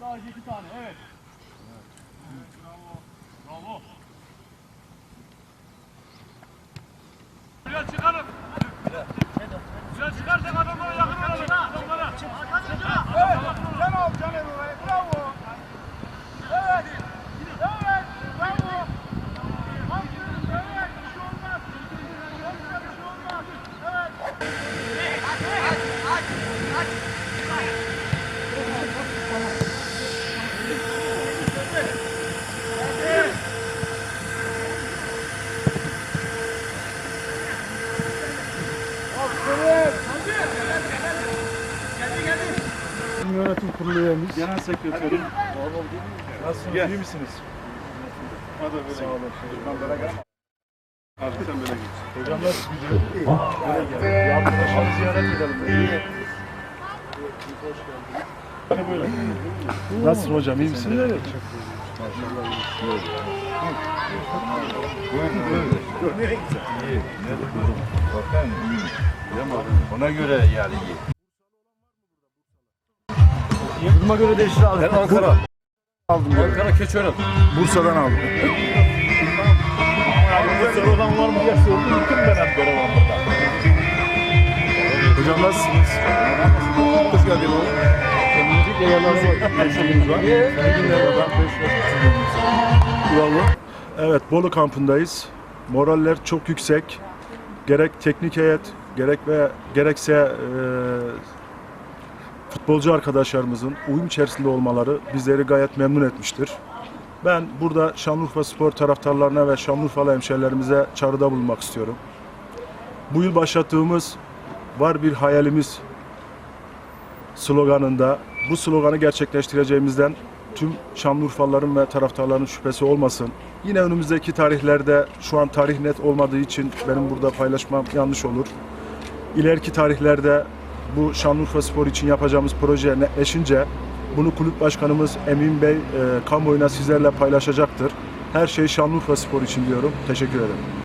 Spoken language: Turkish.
Sadece iki tane. Evet. Bravo. Bravo. Güzel çıkarın. Güzel çıkarsak adamlara yakın olalım. Adamlara. Evet. Sen al Caner orayı. Bravo. Evet. Evet. Bravo. Aferin. Evet. Bir şey olmaz. Yoksa bir şey olmaz. Evet. Yönetim kurulu üyemiz. Genel sekreterim. Nasılsınız? Gel. iyi misiniz? Hadi böyle Sağ olun. Abi sen böyle geç. Hocam nasıl gidiyor? Böyle gel. Ziyaret edelim. Hani böyle. Nasılsın hocam? iyi misin? Evet. Ona göre yani iyi. Duruma göre değişir abi. Ben Ankara. Aldım. Ankara Keçören. Bursa'dan aldım. Sorudan var mı diye sordum. Bütün hep görev burada. Hocam nasılsınız? Hoş geldin oğlum. Müzik geçtiğimiz var. Bravo. Evet Bolu kampındayız. Moraller çok yüksek. Gerek teknik heyet, gerek ve gerekse e, futbolcu arkadaşlarımızın uyum içerisinde olmaları bizleri gayet memnun etmiştir. Ben burada Şanlıurfa Spor taraftarlarına ve Şanlıurfalı hemşehrilerimize çağrıda bulunmak istiyorum. Bu yıl başlattığımız Var Bir Hayalimiz sloganında bu sloganı gerçekleştireceğimizden tüm Şanlıurfalıların ve taraftarların şüphesi olmasın. Yine önümüzdeki tarihlerde şu an tarih net olmadığı için benim burada paylaşmam yanlış olur. İleriki tarihlerde bu Şanlıurfa Spor için yapacağımız proje netleşince bunu kulüp başkanımız Emin Bey e, kamuoyuna sizlerle paylaşacaktır. Her şey Şanlıurfa Spor için diyorum. Teşekkür ederim.